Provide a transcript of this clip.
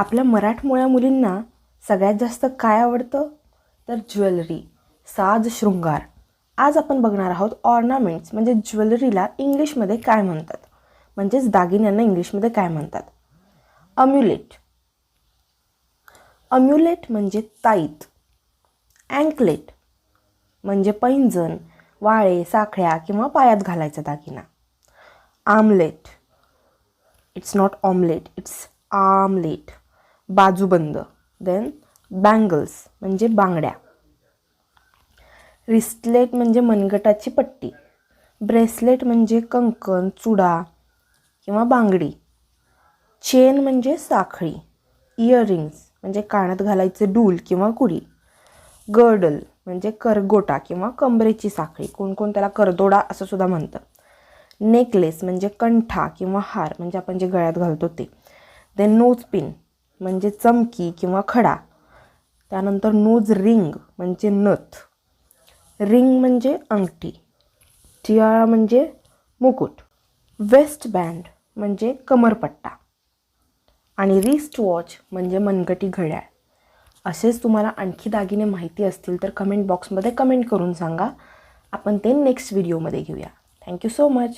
आपल्या मराठमोळ्या मुलींना सगळ्यात जास्त काय आवडतं? तर ज्वेलरी साज शृंगार. आज आपण बघणार आहोत ऑर्नामेंट्स म्हणजे ज्वेलरीला इंग्लिशमध्ये काय म्हणतात? म्हणजेच दागिन्यांना इंग्लिशमध्ये काय म्हणतात? अम्युलेट. अम्युलेट म्हणजे ताईत. अँकलेट म्हणजे पैंजण वाळे साखळ्या किंवा पायात घालायचा दागिना. Armlet. It's not omelette it's armlet. बाजूबंद then bangles म्हणजे बांगड्या. रिस्टलेट म्हणजे मनगटाची पट्टी. ब्रेसलेट म्हणजे कंकण चुडा किंवा बांगडी. चेन म्हणजे साखळी. इयरिंग्स म्हणजे कानात घालायचे डूल किंवा कुडी. गर्डल म्हणजे करगोटा किंवा कंबरेची साखळी. कोणकोण त्याला करदोडा असं सुद्धा म्हणतं नेकलेस म्हणजे कंठा किंवा हार म्हणजे आपण जे गळ्यात घालतो ते. देन नोज पिन म्हणजे चमकी किंवा खडा. त्यानंतर नोज रिंग म्हणजे नथ. रिंग म्हणजे अंगठी. टियाळा म्हणजे मुकुट. वेस्ट बँड म्हणजे कमरपट्टा. आणि रिस्ट वॉच म्हणजे मनगटी घड्याळ. असेच तुम्हाला आणखी दागिने माहिती असतील तर कमेंट बॉक्समध्ये कमेंट करून सांगा. आपण ते नेक्स्ट व्हिडिओमध्ये घेऊया. Thank you so much